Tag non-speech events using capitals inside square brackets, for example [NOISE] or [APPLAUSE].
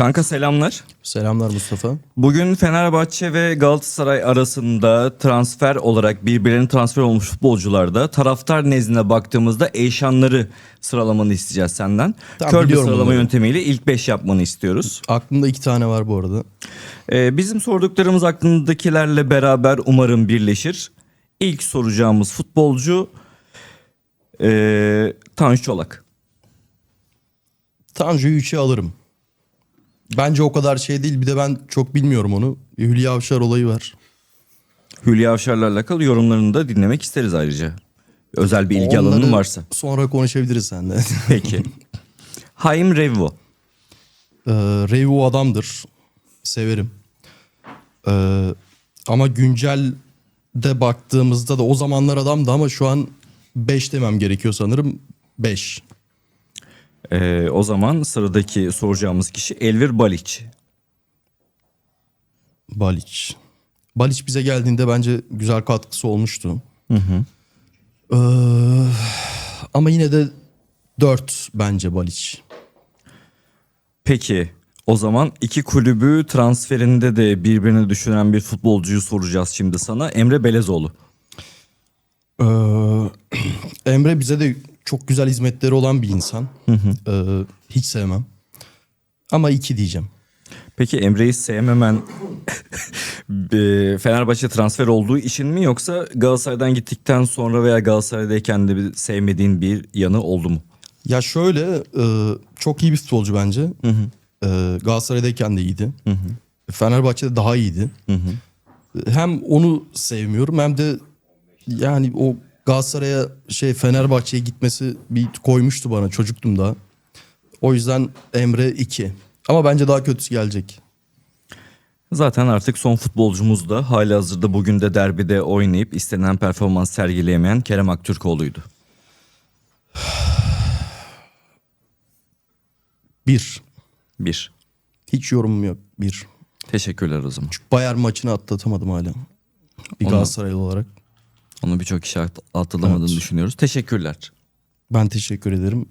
Kanka selamlar. Selamlar Mustafa. Bugün Fenerbahçe ve Galatasaray arasında transfer olarak birbirlerine transfer olmuş futbolcularda taraftar nezdine baktığımızda eşanları sıralamanı isteyeceğiz senden. Tamam, Kör bir sıralama bunları. yöntemiyle ilk 5 yapmanı istiyoruz. Aklımda iki tane var bu arada. Ee, bizim sorduklarımız aklındakilerle beraber umarım birleşir. İlk soracağımız futbolcu ee, Tanju Çolak. Tanju'yu 3'e alırım. Bence o kadar şey değil. Bir de ben çok bilmiyorum onu. Hülya Avşar olayı var. Hülya Avşar'la alakalı yorumlarını da dinlemek isteriz ayrıca. Özel bir ilgi Onları alanın varsa. Sonra konuşabiliriz seninle. [LAUGHS] Peki. Haim Revo. ee, Revu adamdır. Severim. Ee, ama güncelde baktığımızda da o zamanlar adamdı ama şu an 5 demem gerekiyor sanırım. 5. Ee, o zaman sıradaki soracağımız kişi Elvir Baliç. Baliç. Baliç bize geldiğinde bence güzel katkısı olmuştu. Ee, ama yine de 4 bence Baliç. Peki o zaman iki kulübü transferinde de birbirini düşünen bir futbolcuyu soracağız şimdi sana. Emre Belezoğlu. Ee, [CLEARS THROAT] Emre bize de çok güzel hizmetleri olan bir insan. Ee, hiç sevmem. Ama 2 diyeceğim. Peki Emre'yi sevmemen [LAUGHS] e, Fenerbahçe transfer olduğu için mi yoksa Galatasaray'dan gittikten sonra veya Galatasaray'dayken de bir sevmediğin bir yanı oldu mu? Ya şöyle e, çok iyi bir futbolcu bence. Ee, Galatasaray'dayken de iyiydi. Fenerbahçe'de daha iyiydi. Hem onu sevmiyorum hem de yani o Galatasaray'a şey Fenerbahçe'ye gitmesi bir koymuştu bana çocuktum daha. O yüzden Emre 2. Ama bence daha kötüsü gelecek. Zaten artık son futbolcumuz da hali hazırda bugün de derbide oynayıp istenen performans sergileyemeyen Kerem Aktürkoğlu'ydu. [SIGHS] 1. Bir. Hiç yorumum yok. 1. Teşekkürler o zaman. Bayern maçını atlatamadım hala. Bir Onu- Galatasaraylı olarak. Onu birçok kişi at- atlamadığını Evet. düşünüyoruz. Teşekkürler. Ben teşekkür ederim.